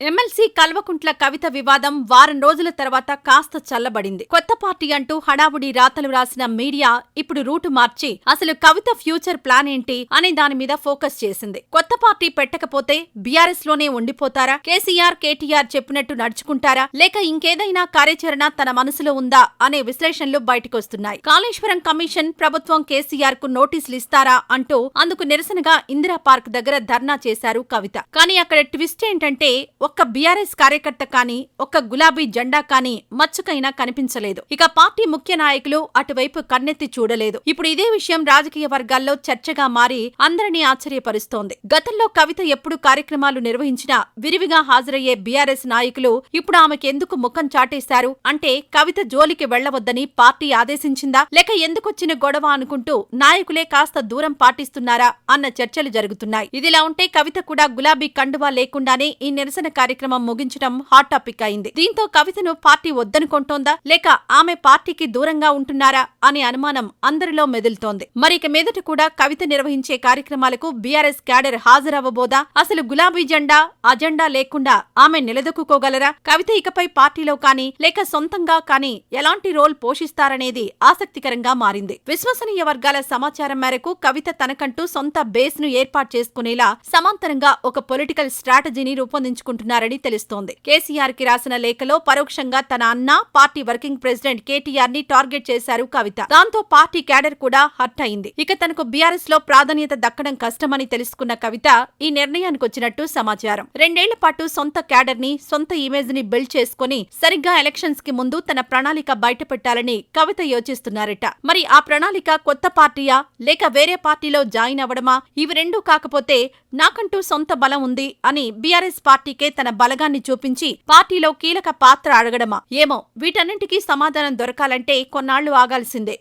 MLC Kalvakuntla Kavitha వివాదం వారం రోజుల తర్వాత కాస్త చల్లబడింది. కొత్త పార్టీ అంటూ హడావుడి రాతలు రాసిన మీడియా ఇప్పుడు రూటు మార్చి అసలు కవిత ఫ్యూచర్ ప్లాన్ ఏంటి అనే దాని మీద ఫోకస్ చేసింది. కొత్త పార్టీ పెట్టకపోతే బీఆర్ఎస్లోనే ఉండిపోతారా? కేసీఆర్ కేటీఆర్ చెప్పినట్టు నడుచుకుంటారా? లేక ఇంకేదైనా కార్యాచరణ తన మనసులో ఉందా అనే విశ్లేషణలు బయటకొస్తున్నాయి. కాళేశ్వరం కమిషన్ ప్రభుత్వం కేసీఆర్కు నోటీసులు ఇస్తారా అంటూ అందుకు నిరసనగా ఇందిరా పార్క్ దగ్గర ధర్నా చేశారు కవిత. కానీ అక్కడ ట్విస్ట్ ఏంటంటే ఒక్క బీఆర్ఎస్ కార్యకర్త కానీ ఒక్క గులాబీ జెండా కానీ మచ్చుకైనా కనిపించలేదు. ఇక పార్టీ ముఖ్య నాయకులు అటువైపు కన్నెత్తి చూడలేదు. ఇప్పుడు ఇదే విషయం రాజకీయ వర్గాల్లో చర్చగా మారి అందరినీ ఆశ్చర్యపరుస్తోంది. గతంలో కవిత ఎప్పుడు కార్యక్రమాలు నిర్వహించినా విరివిగా హాజరయ్యే బీఆర్ఎస్ నాయకులు ఇప్పుడు ఆమెకెందుకు ముఖం చాటేశారు? అంటే కవిత జోలికి వెళ్ళవద్దని పార్టీ ఆదేశించిందా? లేక ఎందుకొచ్చిన గొడవ అనుకుంటూ నాయకులే కాస్త దూరం పాటిస్తున్నారా? అన్న చర్చలు జరుగుతున్నాయి. ఇదిలా ఉంటే కవిత కూడా గులాబీ కండువా లేకుండానే ఈ నిరసన కార్యక్రమం ముగించడం హాట్ టాపిక్ అయింది. దీంతో కవితను పార్టీ వద్దనుకుంటోందా? లేక ఆమె పార్టీకి దూరంగా ఉంటున్నారా? అనే అనుమానం అందరిలో మెదులుతోంది. మరి ఇక మీదట కూడా కవిత నిర్వహించే కార్యక్రమాలకు బీఆర్ఎస్ క్యాడర్ హాజరవ్వబోదా? అసలు గులాబీ జెండా అజెండా లేకుండా ఆమె నిలదొక్కుకోగలరా? కవిత ఇకపై పార్టీలో కానీ లేక సొంతంగా కానీ ఎలాంటి రోల్ పోషిస్తారనేది ఆసక్తికరంగా మారింది. విశ్వసనీయ వర్గాల సమాచారం మేరకు కవిత తనకంటూ సొంత బేస్ను ఏర్పాటు చేసుకునేలా సమాంతరంగా ఒక పొలిటికల్ స్ట్రాటజీని రూపొందించుకుంటున్నారని తెలుస్తోంది. కేసీఆర్కి రాసిన లేఖలో పరోక్షంగా తన అన్న పార్టీ వర్కింగ్ ప్రెసిడెంట్ కేటీఆర్ని టార్గెట్ చేశారు కవిత. దాంతో పార్టీ క్యాడర్ కూడా హర్ట్ అయింది. ఇక తనకు బీఆర్ఎస్లో ప్రాధాన్యత దక్కడం కష్టమని తెలుసుకున్న కవిత ఈ నిర్ణయానికి వచ్చినట్టు సమాచారం. రెండేళ్ళ పాటు సొంత క్యాడర్ని సొంత ఇమేజ్ని బిల్డ్ చేసుకుని సరిగ్గా ఎలక్షన్స్కి ముందు తన ప్రణాళిక బయటపెట్టాలని కవిత యోచిస్తున్నారట. మరి ఆ ప్రణాళిక కొత్త పార్టీయా లేక వేరే పార్టీలో జాయిన్ అవ్వడమా? ఇవి రెండూ కాకపోతే నాకంటూ సొంత బలం ఉంది అని బీఆర్ఎస్ పార్టీకే తన బలగాన్ని చూపించి పార్టీలో కీలక పాత్ర అడగడమా? ఏమో వీటన్నింటికీ సమాధానం దొరకాలంటే కొన్నాళ్ళు ఆగాల్సిందే.